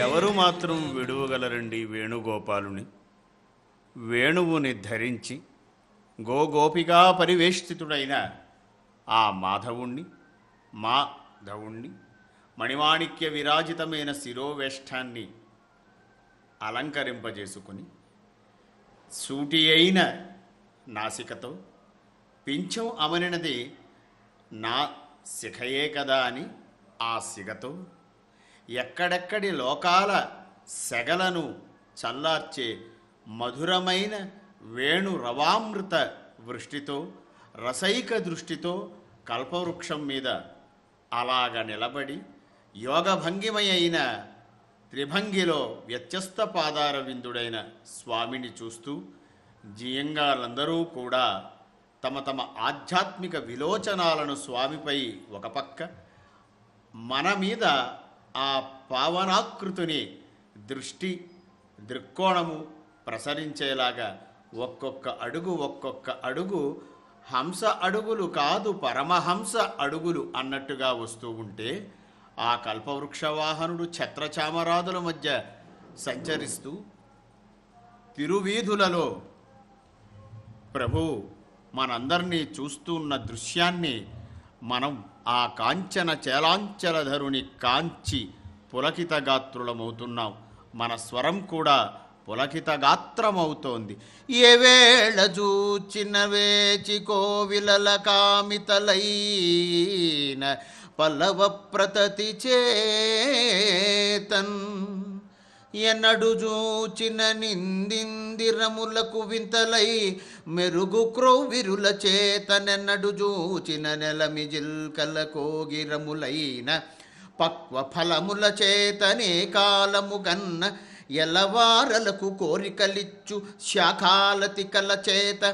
ఎవరు మాత్రం విడువగలరండి వేణుగోపాలుని? వేణువుని ధరించి గోగోపికా పరివేష్టితుడైన ఆ మాధవుణ్ణి మాధవుణ్ణి మణిమాణిక్య విరాజితమైన శిరోవేష్టాన్ని అలంకరింపజేసుకుని సూటి అయిన నాసికతో పింఛం అమరినది నా శిఖయే కదా అని ఆ సిగతో ఎక్కడెక్కడి లోకాల సెగలను చల్లార్చే మధురమైన వేణు రవామృత వృష్టితో రసైక దృష్టితో కల్పవృక్షం మీద అలాగ నిలబడి యోగ భంగిమయైన త్రిభంగిలో వ్యత్యస్త పాదార విందుడైన స్వామిని చూస్తూ జియంగాలందరూ కూడా తమ తమ ఆధ్యాత్మిక విలోచనాలను స్వామిపై ఒక పక్క మన మీద ఆ పావనాకృతిని దృష్టి దృక్కోణము ప్రసరించేలాగా ఒక్కొక్క అడుగు ఒక్కొక్క అడుగు హంస అడుగులు కాదు పరమహంస అడుగులు అన్నట్టుగా వస్తూ ఉంటే ఆ కల్పవృక్షవాహనుడు ఛత్రచామరాదుల మధ్య సంచరిస్తూ తిరువీధులలో ప్రభు మనందరినీ చూస్తున్న దృశ్యాన్ని మనం ఆ కాంచన చేలాంచలధరుని కాంచి పులకిత గాత్రులమవుతున్నాం మన స్వరం కూడా పులకిత గాత్రమవుతోంది ఏ వేళ చూచిన వేచి కోవిలల కామితలైన పల్లవ ప్రతతి చేతన్ ఎన్నడు చూచిన నిందిందిరములకు వింతలై మెరుగు క్రోవిరుల చేతనెన్నడు చూచిన నెలమి జిల్కల కోగిరములైన పక్వ ఫలముల చేతనే కాలము గన్న ఎలవారలకు కోరికలిచ్చు శాఖాలతికల చేత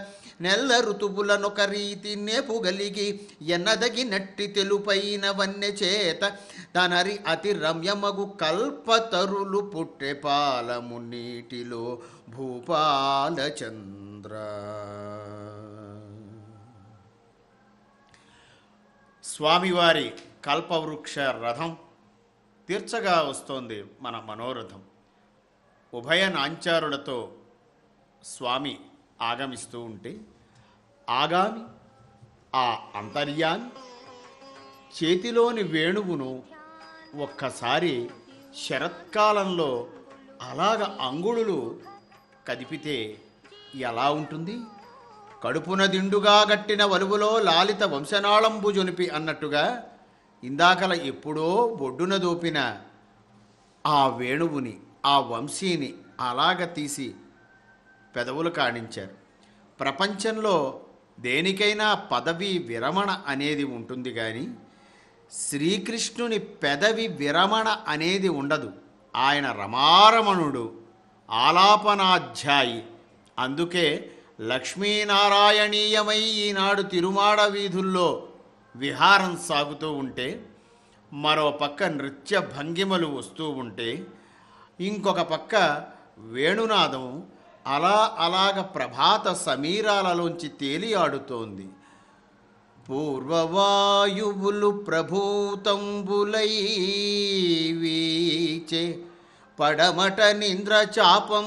నెల్ల ఋతువులనొక రీతి నేపుగలిగి ఎన్నదగినట్టి తెలుపైన వన్నె చేత తనరి అతి రమ్యమగు కల్పతరులు పుట్టె పాలము నీటిలో భూపాలచంద్ర స్వామివారి కల్పవృక్ష రథం తీర్చగా వస్తోంది మన మనోరథం. ఉభయ నాంచారులతో స్వామి ఆగమిస్తూ ఉంటే ఆగామి ఆ అంతర్యామి చేతిలోని వేణువును ఒక్కసారి శరత్కాలంలో అలాగ అంగుళులు కదిపితే ఎలా ఉంటుంది? కడుపున దిండుగా గట్టిన వలువులో లాలిత వంశనాళంబు జొనిపి అన్నట్టుగా ఇందాకల ఎప్పుడో బొడ్డున దోపిన ఆ వేణువుని ఆ వంశీని అలాగ తీసి పెదవులు కాణించారు. ప్రపంచంలో దేనికైనా పదవి విరమణ అనేది ఉంటుంది కానీ శ్రీకృష్ణుని పెదవి విరమణ అనేది ఉండదు. ఆయన రమారమణుడు ఆలాపనాధ్యాయి. అందుకే లక్ష్మీనారాయణీయమై ఈనాడు తిరుమాడ వీధుల్లో విహారం సాగుతూ ఉంటే మరో పక్క నృత్య భంగిమలు వస్తూ ఉంటే ఇంకొక పక్క వేణునాదం అలా అలాగ ప్రభాత సమీరాలలోంచి తేలియాడుతోంది. పూర్వవాయువులు ప్రభూతంబులై వీచే పడమట నింద్ర చాపం